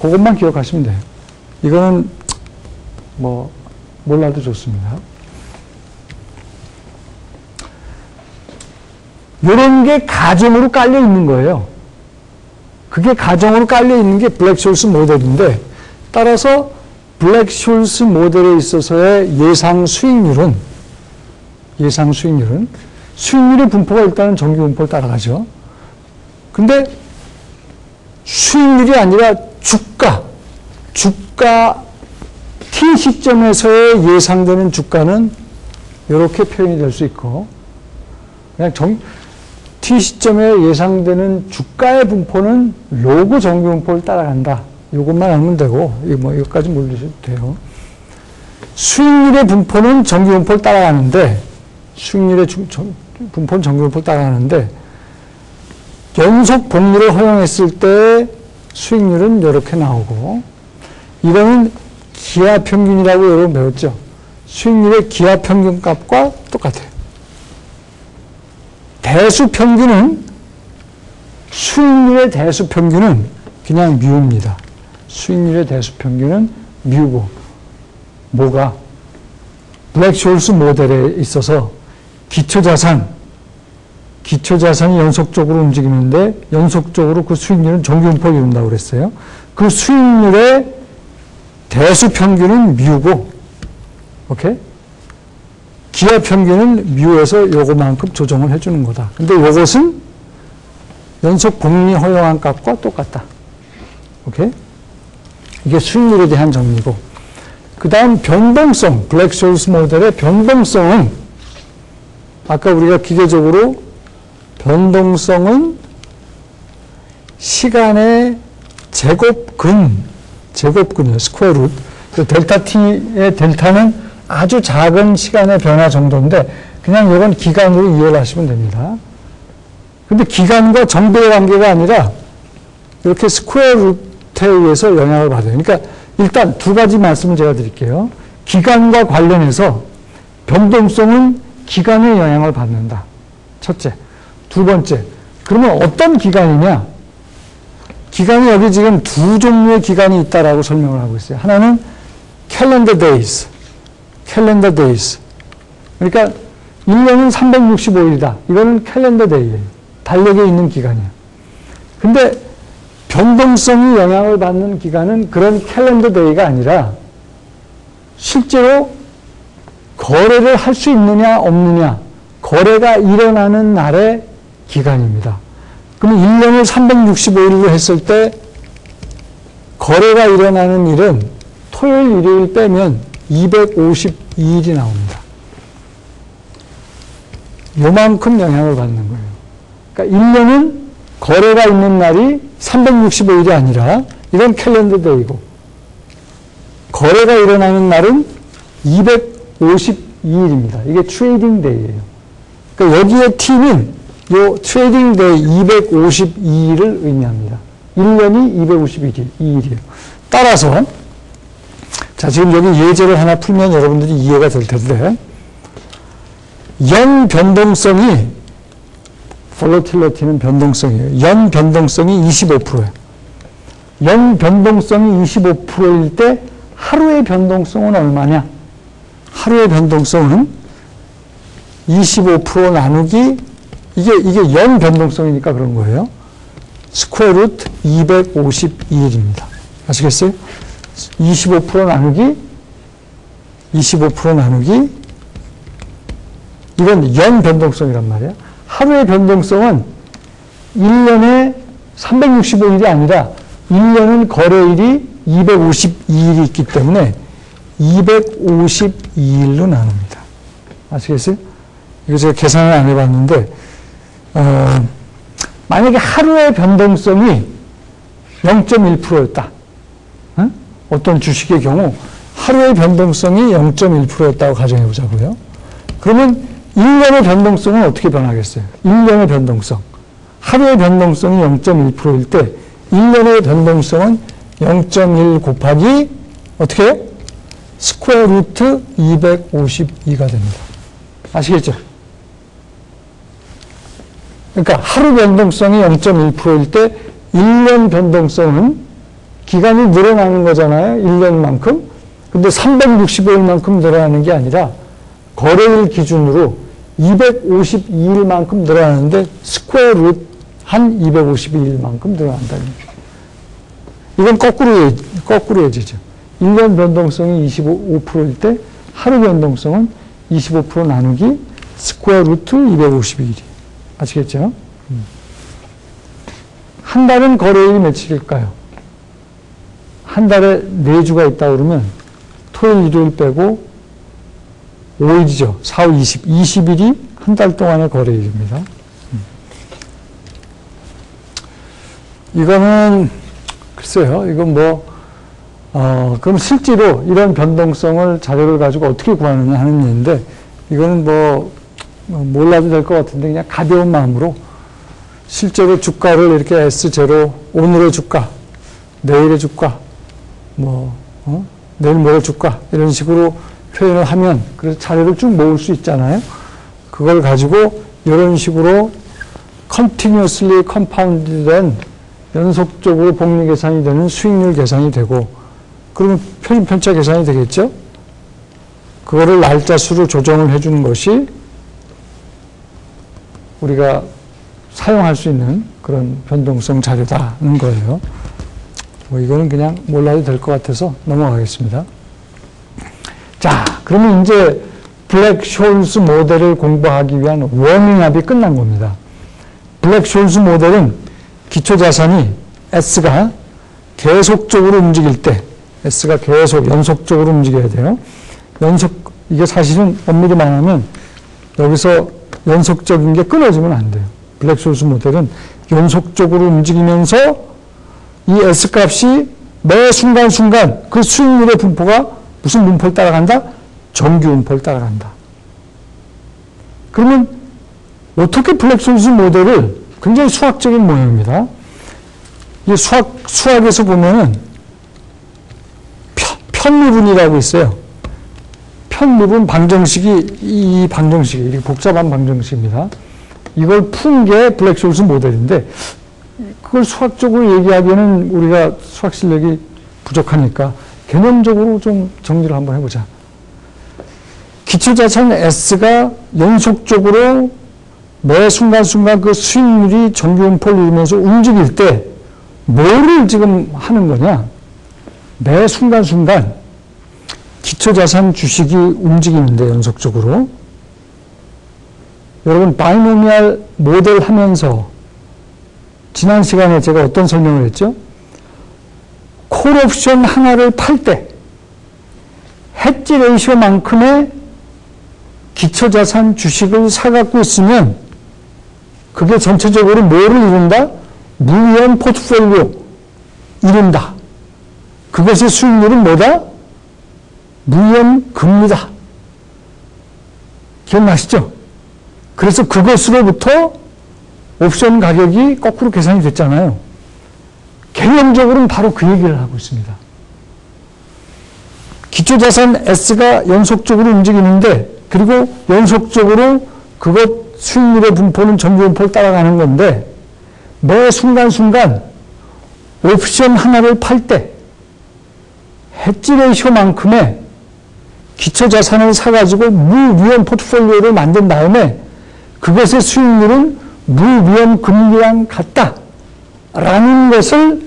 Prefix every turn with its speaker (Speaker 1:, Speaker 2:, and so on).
Speaker 1: 그것만 기억하시면 돼요. 이거는 뭐 몰라도 좋습니다. 이런 게 가정으로 깔려 있는 거예요. 그게 가정으로 깔려 있는 게 블랙숄스 모델인데 따라서 블랙숄스 모델에 있어서의 예상 수익률은 예상 수익률은 수익률의 분포가 일단은 정기 분포를 따라가죠. 근데 수익률이 아니라 주가, 주가 T 시점에서의 예상되는 주가는 이렇게 표현이 될 수 있고 그냥 정, T 시점에 예상되는 주가의 분포는 로그 정기 분포를 따라간다. 이것만 알면 되고, 뭐, 이것까지 모르셔도 돼요. 수익률의 분포는 정기 분포를 따라가는데, 수익률의 주, 정, 분포는 정기 분포를 따라가는데, 연속 복리를 허용했을 때 수익률은 이렇게 나오고, 이거는 기하 평균이라고 여러분 배웠죠? 수익률의 기하 평균 값과 똑같아요. 대수 평균은 수익률의 대수 평균은 그냥 뮤입니다. 수익률의 대수 평균은 뮤고 뭐가 블랙 숄스 모델에 있어서 기초자산 기초 자산이 연속적으로 움직이는데 연속적으로 그 수익률은 정규분포를 이룬다고 그랬어요. 그 수익률의 대수 평균은 뮤고 오케이? 기하 평균은 뮤에서 요거만큼 조정을 해주는 거다. 근데 요것은 연속 복리 허용한 값과 똑같다. 오케이? 이게 수익률에 대한 정리고. 그 다음 변동성, 블랙숄스 모델의 변동성은 아까 우리가 기계적으로 변동성은 시간의 제곱근, 제곱근이요. 스퀘어 루트. 그 델타 t의 델타는 아주 작은 시간의 변화 정도인데 그냥 이건 기간으로 이해를 하시면 됩니다. 근데 기간과 정배의 관계가 아니라 이렇게 스퀘어 루트에 의해서 영향을 받아요. 그러니까 일단 두 가지 말씀을 제가 드릴게요. 기간과 관련해서 변동성은 기간의 영향을 받는다. 첫째. 두 번째. 그러면 어떤 기간이냐? 기간이 여기 지금 두 종류의 기간이 있다라고 설명을 하고 있어요. 하나는 캘린더 데이즈. 캘린더 데이즈. 그러니까 1년은 365일이다. 이거는 캘린더 데이예요. 달력에 있는 기간이에요. 근데 변동성이 영향을 받는 기간은 그런 캘린더 데이가 아니라 실제로 거래를 할 수 있느냐 없느냐 거래가 일어나는 날의 기간입니다. 그럼 1년을 365일로 했을 때 거래가 일어나는 일은 토요일, 일요일 빼면 252일이 나옵니다. 요만큼 영향을 받는 거예요. 그러니까 1년은 거래가 있는 날이 365일이 아니라 이건 캘린더 데이고 거래가 일어나는 날은 252일입니다. 이게 트레이딩 데이예요. 그러니까 여기에 T는 요 트레이딩 데이 252일을 의미합니다. 1년이 252일이에요. 따라서 자, 지금 여기 예제를 하나 풀면 여러분들이 이해가 될 텐데, 연 변동성이, 볼로틸러티는 변동성이에요. 연 변동성이 25%예요. 연 변동성이 25%일 때 하루의 변동성은 얼마냐? 하루의 변동성은 25% 나누기, 이게, 이게 연 변동성이니까 그런 거예요. 스퀘어 루트 252일입니다. 아시겠어요? 25% 나누기 25% 나누기 이건 연 변동성이란 말이야. 하루의 변동성은 1년에 365일이 아니라 1년은 거래일이 252일이 있기 때문에 252일로 나눕니다. 아시겠어요? 이거 제가 계산을 안 해봤는데 어, 만약에 하루의 변동성이 0.1%였다. 어떤 주식의 경우 하루의 변동성이 0.1%였다고 가정해 보자고요. 그러면 1년의 변동성은 어떻게 변하겠어요? 1년의 변동성. 하루의 변동성이 0.1%일 때 1년의 변동성은 0.1 곱하기 어떻게? 스퀘어 루트 252가 됩니다. 아시겠죠? 그러니까 하루 변동성이 0.1%일 때 1년 변동성은 기간이 늘어나는 거잖아요. 1년만큼. 근데 365일만큼 늘어나는 게 아니라 거래일 기준으로 252일만큼 늘어나는데 스퀘어 룻한 252일만큼 늘어난다는 거죠. 이건 거꾸로, 거꾸로 해지죠. 1년 변동성이 25%일 때 하루 변동성은 25% 나누기 스퀘어 루트 252일이. 아시겠죠? 음. 한 달은 거래일이 며칠일까요? 한 달에 네 주가 있다 그러면 토요일, 일요일 빼고 5일이죠. 4, 5, 20. 20일이 한 달 동안의 거래일입니다. 음. 이거는 글쎄요. 이건 뭐 어, 그럼 실제로 이런 변동성을 자료를 가지고 어떻게 구하느냐 하는 얘기인데 이거는 뭐 몰라도 될 것 같은데 그냥 가벼운 마음으로 실제로 주가를 이렇게 S0 오늘의 주가, 내일의 주가, 뭐 어? 내일 모레 주가 이런 식으로 표현을 하면 그래서 자료를 쭉 모을 수 있잖아요. 그걸 가지고 이런 식으로 continuously compound된 연속적으로 복리 계산이 되는 수익률 계산이 되고 그러면 표준 편차 계산이 되겠죠? 그거를 날짜 수로 조정을 해주는 것이 우리가 사용할 수 있는 그런 변동성 자료다는 거예요. 뭐 이거는 그냥 몰라도 될 것 같아서 넘어가겠습니다. 자, 그러면 이제 블랙 숄스 모델을 공부하기 위한 워밍업이 끝난 겁니다. 블랙 숄스 모델은 기초 자산이 S가 계속적으로 움직일 때 S가 계속 연속적으로 움직여야 돼요. 연속 이게 사실은 엄밀히 말하면 여기서 연속적인 게 끊어지면 안 돼요. 블랙솔스 모델은 연속적으로 움직이면서 이 S 값이 매 순간순간 그 수익률의 분포가 무슨 분포를 따라간다? 정규 분포를 따라간다. 그러면 어떻게 블랙솔스 모델을 굉장히 수학적인 모형입니다. 이 수학, 수학에서 보면은 편미분이라고 있어요. 편미분 방정식이 이 방정식이 복잡한 방정식입니다. 이걸 푼 게 블랙쇼스 모델인데 그걸 수학적으로 얘기하기에는 우리가 수학 실력이 부족하니까 개념적으로 좀 정리를 한번 해보자. 기초자산 S가 연속적으로 매 순간순간 그 수익률이 정규분포를 이루면서 움직일 때 뭐를 지금 하는 거냐? 매 순간순간 기초자산 주식이 움직이는데 연속적으로 여러분 바이노미알 모델 하면서 지난 시간에 제가 어떤 설명을 했죠? 콜옵션 하나를 팔 때 해지 레이쇼만큼의 기초자산 주식을 사갖고 있으면 그게 전체적으로 뭐를 이룬다? 무위험 포트폴리오 이룬다. 그것의 수익률은 뭐다? 무위험 금리다. 기억나시죠? 그래서 그것으로부터 옵션 가격이 거꾸로 계산이 됐잖아요. 개념적으로는 바로 그 얘기를 하고 있습니다. 기초자산 S가 연속적으로 움직이는데 그리고 연속적으로 그것 수익률의 분포는 전부 분포를 따라가는 건데 매 순간순간 옵션 하나를 팔 때 해지 레이쇼만큼의 기초 자산을 사가지고 무위험 포트폴리오를 만든 다음에 그것의 수익률은 무위험 금리랑 같다. 라는 것을